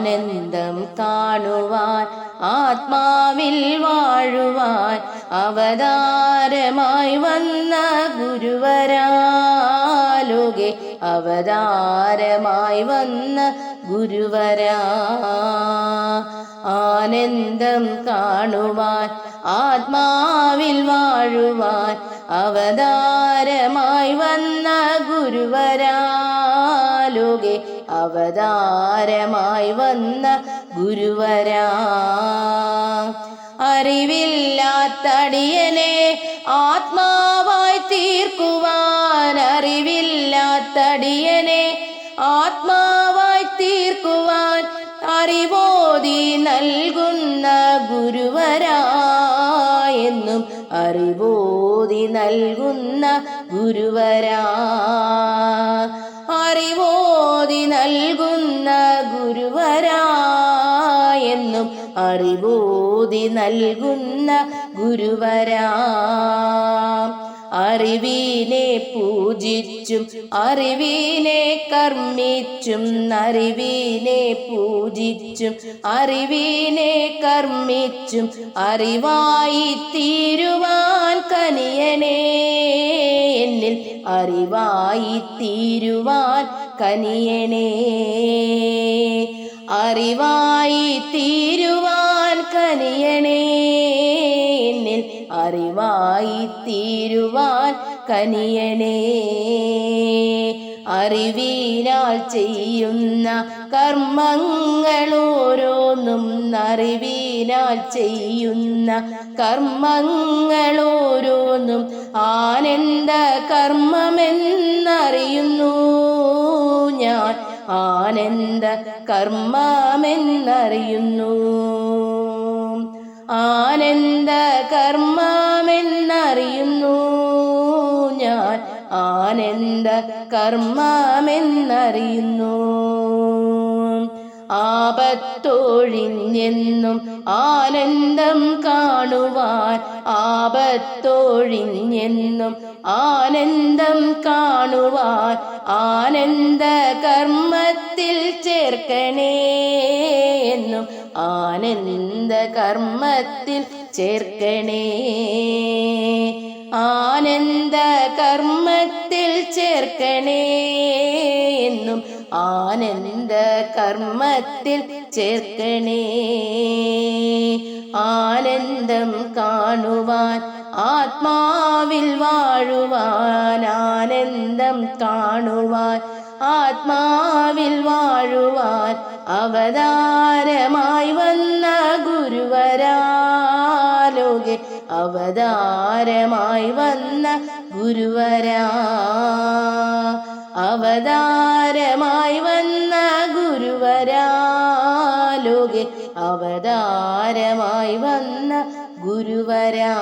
ആനന്ദം കാണുവാൻ ആത്മാവിൽ വാഴുവാൻ അവതാരമായി വന്ന ഗുരുവരാലോകെ അവതാരമായി വന്ന ഗുരുവരാ. ആനന്ദം കാണുവാൻ ആത്മാവിൽ വാഴുവാൻ അവതാരമായി വന്ന ഗുരുവരാലോകെ അവതാരമായി വന്ന ഗുരുവരാ. അറിവില്ലാത്തടിയനെ ആത്മാവായി തീർക്കുവാൻ അറിവില്ലാത്തടിയനെ ആത്മാവായി തീർക്കുവാൻ അറിവോതി നൽകുന്ന ഗുരുവരാ എന്നും അറിവോതി നൽകുന്ന ഗുരുവരാ. അറിവോതി നൽകുന്ന ഗുരുവരായെന്നും അറിവോതി നൽകുന്ന ഗുരുവരാ. അറിവിനെ പൂജിച്ചും അറിവിനെ കർമ്മിച്ചും അറിവിനെ പൂജിച്ചും അറിവിനെ കർമ്മിച്ചും അറിവായി തീരുവാൻ കനിയനേ. എന്നിൽ അറിവായി തീരുവാൻ കനിയനേ അറിവായി തീരുവാൻ കനിയണേ. എന്നിൽ അറിവായി കനിയണേ. അറിവിനാൽ ചെയ്യുന്ന കർമ്മങ്ങൾ ഓരോന്നും അറിവിനാൽ ചെയ്യുന്ന കർമ്മങ്ങളോരോന്നും ആനന്ദ കർമ്മമെന്നറിയുന്നു. ഞാൻ ആനന്ദ കർമ്മമെന്നറിയുന്നു. ആനന്ദ കർമ്മമെന്നറിയുന്നു ആനന്ദ കർമ്മമെന്നറിയുന്നു? ആപത്തൊഴിഞ്ഞെന്നും ആനന്ദം കാണുവാൻ ആപത്തൊഴിഞ്ഞെന്നും ആനന്ദം കാണുവാൻ ആനന്ദ കർമ്മത്തിൽ ചേർക്കണേ എന്നും ആനന്ദ കർമ്മത്തിൽ ചേർക്കണേ. ആനന്ദ കർമ്മത്തിൽ ചേർക്കണേ എന്നും ആനന്ദ കർമ്മത്തിൽ ചേർക്കണേ. ആനന്ദം കാണുവാൻ ആത്മാവിൽ വാഴുവാൻ ആനന്ദം കാണുവാൻ ആത്മാവിൽ വാഴുവാൻ അവതാരമായി വന്ന അവതാരമായി വന്ന ഗുരുവരാ. അവതാരമായി വന്ന ഗുരുവരാലോകെ അവതാരമായി വന്ന ഗുരുവരാ.